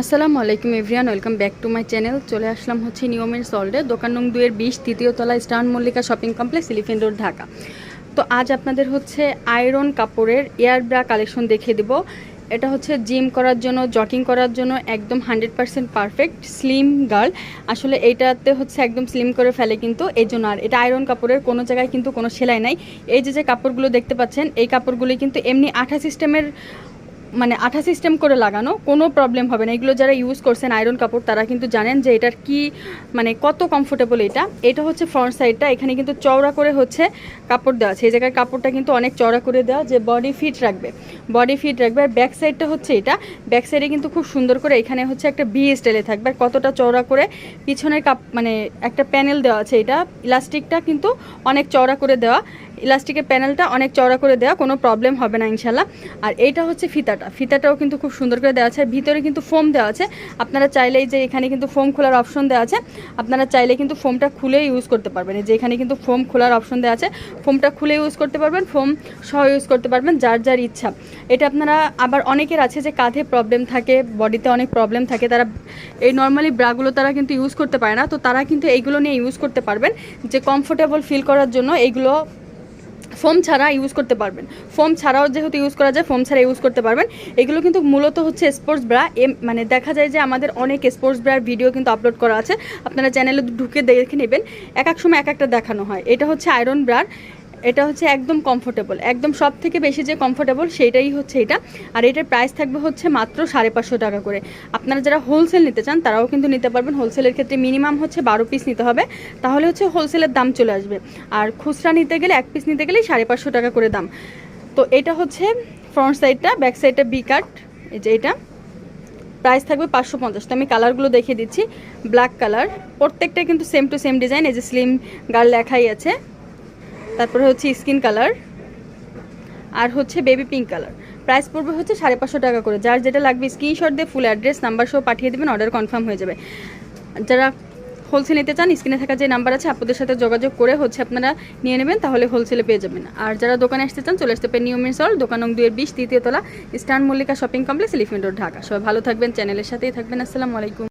আসসালামু আলাইকুম everyone, welcome back to my channel. চলে আসলাম হচ্ছে নিয়মের সল্টে, দোকান নং দুয়ের বিশ, তৃতীয় তলা স্টান Mallika shopping complex, Elephant Road, Dhaka. তো আজ আপনাদের হচ্ছে আয়রন কাপড়ের এয়ার ব্রা কালেকশন দেখিয়ে দেবো। এটা হচ্ছে জিম করার জন্য জকিং করার জন্য একদম hundred percent perfect, slim girl. আসলে এইটাতে হচ্ছে একদম স্লিম করে ফেলে কিন্তু এই জন্য। আর এটা আয়রন কাপড়ের কোনো জায়গায় কিন্তু কোনো সেলাই নাই। এই যে যে কাপড়গুলো দেখতে পাচ্ছেন, এই কাপড়গুলি কিন্তু এমনি আঠা সিস্টেমের মানে আঠা সিস্টেম করে লাগানো, কোনো প্রবলেম হবে না। এগুলো যারা ইউজ করছেন আয়রন কাপড়, তারা কিন্তু জানেন যে এটার কি মানে কত কমফোর্টেবল এটা। এটা হচ্ছে ফ্রন্ট সাইডটা এখানে কিন্তু চওড়া করে হচ্ছে কাপড় দেওয়া আছে। এই জায়গায় কাপড়টা কিন্তু অনেক চওড়া করে দেওয়া, যে বডি ফিট রাখবে। বডি ফিট রাখবে। আর ব্যাক সাইডটা হচ্ছে এটা। ব্যাক সাইডে কিন্তু খুব সুন্দর করে এখানে হচ্ছে একটা বি স্টাইলে থাকবে। আর কতটা চওড়া করে পিছনের কাপ মানে একটা প্যানেল দেওয়া আছে এটা। ইলাস্টিকটা কিন্তু অনেক চওড়া করে দেওয়া। ইলাস্টিকের প্যানেলটা অনেক চওড়া করে দেওয়া কোনো প্রবলেম হবে না ইনশাল্লাহ আর এইটা হচ্ছে ফিতাটা। ফিতাটাও কিন্তু খুব সুন্দর করে দেওয়া আছে। ভিতরে কিন্তু ফোম দেওয়া আছে। আপনারা চাইলেই যে এখানে কিন্তু ফোম খোলার অপশন দেওয়া আছে, আপনারা চাইলে কিন্তু ফোমটা খুলে ইউজ করতে পারবেন। যে এখানে কিন্তু ফোম খোলার অপশন দেওয়া আছে। ফোমটা খুলে ইউজ করতে পারবেন ফোম সহ ইউজ করতে পারবেন, যার যার ইচ্ছা। এটা আপনারা আবার অনেকের আছে যে কাঁধে প্রবলেম থাকে বডিতে অনেক প্রবলেম থাকে, তারা এই নর্মালি ব্রাগুলো তারা কিন্তু ইউজ করতে পারে না। তো তারা কিন্তু এইগুলো নিয়ে ইউজ করতে পারবেন। যে কমফোর্টেবল ফিল করার জন্য এইগুলো ফোম ছাড়া ইউজ করতে পারবেন। ফোম ছাড়াও যেহেতু ইউজ করা যায়, ফোম ছাড়া ইউজ করতে পারবেন। এগুলো কিন্তু মূলত হচ্ছে স্পোর্টস ব্রা এম মানে দেখা যায় যে আমাদের অনেক স্পোর্টস ব্রার ভিডিও কিন্তু আপলোড করা আছে। আপনারা চ্যানেলে ঢুকে দেখে নেবেন। এক এক সময় এক একটা দেখানো হয়। এটা হচ্ছে আয়রন ব্রার এটা হচ্ছে একদম কমফোর্টেবল একদম সব থেকে বেশি যে কমফোর্টেবল সেইটাই হচ্ছে এটা। আর এটার প্রাইস থাকবে হচ্ছে মাত্র সাড়ে পাঁচশো টাকা করে। আপনারা যারা হোলসেল নিতে চান, তারাও কিন্তু নিতে পারবেন। হোলসেলের ক্ষেত্রে মিনিমাম হচ্ছে বারো পিস নিতে হবে। তাহলে হচ্ছে হোলসেলের দাম চলে আসবে। আর খুচরা নিতে গেলে এক পিস নিতে গেলেই সাড়ে পাঁচশো টাকা করে দাম। তো এটা হচ্ছে ফ্রন্ট সাইডটা ব্যাক সাইডটা বি কাট এই যে এটা। প্রাইস থাকবে পাঁচশো পঞ্চাশ। তো আমি কালারগুলো দেখিয়ে দিচ্ছি। ব্ল্যাক কালার প্রত্যেকটা কিন্তু সেম টু সেম ডিজাইন এই যে স্লিম গার্ল লেখাই আছে। তারপরে হচ্ছে স্কিন কালার আর হচ্ছে বেবি পিঙ্ক কালার প্রাইস পড়বে হচ্ছে সাড়ে পাঁচশো টাকা করে। যার যেটা লাগবে স্ক্রিনশট দিয়ে ফুল অ্যাড্রেস নাম্বার সহ পাঠিয়ে দেবেন অর্ডার কনফার্ম হয়ে যাবে। যারা হোলসেল নিতে চান স্ক্রিনে থাকা যে নাম্বার আছে, আপনাদের সাথে যোগাযোগ করে হচ্ছে আপনারা নিয়ে নেবেন, তাহলে হোলসেলে পেয়ে যাবেন। আর যারা দোকানে আসতে চান, চলে আসতে পারেন নিয়মের সল দোকান নং দুয়ের বিশ, তৃতীয় তলা স্টান Mallika shopping complex Elephant Road Dhaka. সবাই ভালো থাকবেন চ্যানেলের সাথেই থাকবেন। আসসালামু আলাইকুম।